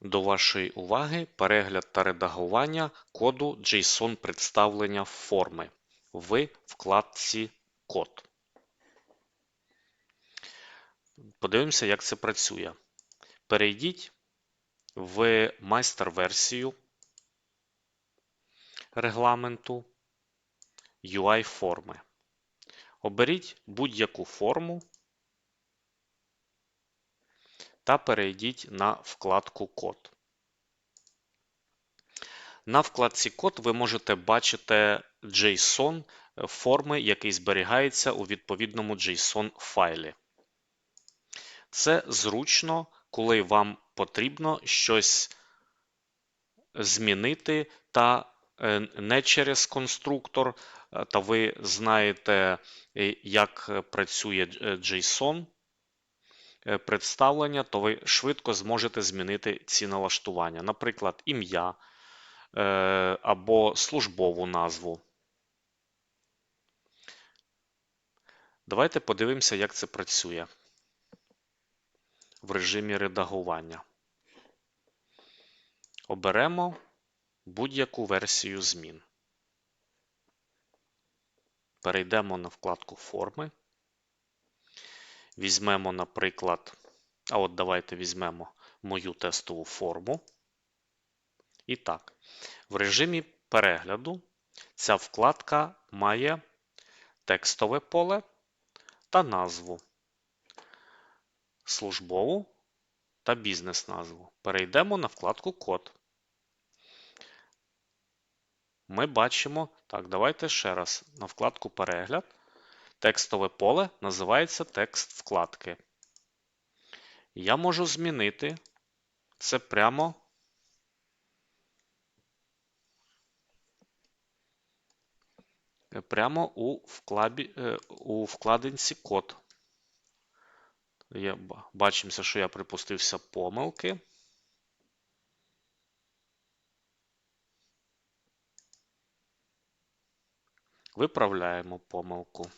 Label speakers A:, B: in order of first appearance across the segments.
A: До вашої уваги перегляд та редагування коду JSON представлення форми в вкладці Код. Подивимося, як це працює. Перейдіть в майстер-версію регламенту UI форми. Оберіть будь-яку форму та перейдіть на вкладку Код. На вкладці Код ви можете бачити JSON форми, який зберігається у відповідному JSON файлі. Це зручно, коли вам потрібно щось змінити та е, не через конструктор, е, та ви знаєте, е, як працює JSON представлення, то ви швидко зможете змінити ці налаштування. Наприклад, ім'я або службову назву. Давайте подивимося, як це працює в режимі редагування. Оберемо будь-яку версію змін. Перейдемо на вкладку Форми. Візьмемо, наприклад, а от давайте візьмемо мою тестову форму. І так, в режимі перегляду ця вкладка має текстове поле та назву службову та бізнес-назву. Перейдемо на вкладку Код. Ми бачимо, так, давайте ще раз на вкладку Перегляд. Текстове поле називається текст вкладки. Я можу змінити це прямо прямо у, вклабі, е, у вкладинці код. Я, Бачимося, що я припустився помилки. Виправляємо помилку.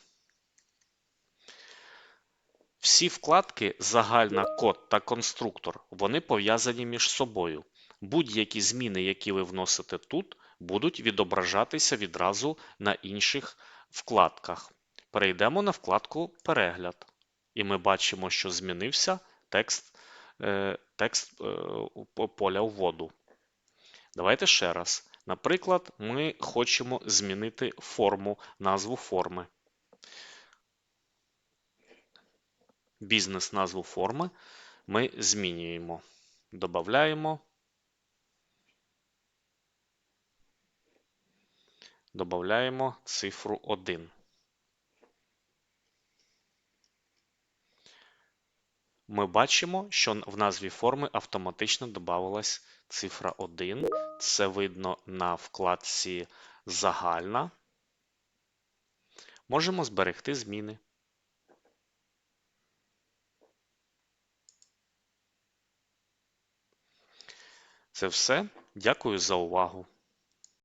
A: Всі вкладки загальна код та конструктор, вони пов'язані між собою. Будь-які зміни, які ви вносите тут, будуть відображатися відразу на інших вкладках. Перейдемо на вкладку Перегляд. І ми бачимо, що змінився текст е, текст е, поля вводу. Давайте ще раз. Наприклад, ми хочемо змінити форму, назву форми. Бізнес назву форми ми змінюємо. Додаємо. Додаємо цифру 1. Ми бачимо, що в назві форми автоматично додавалась цифра 1. Це видно на вкладці Загальна. Можемо зберегти зміни. Це все. Дякую за увагу.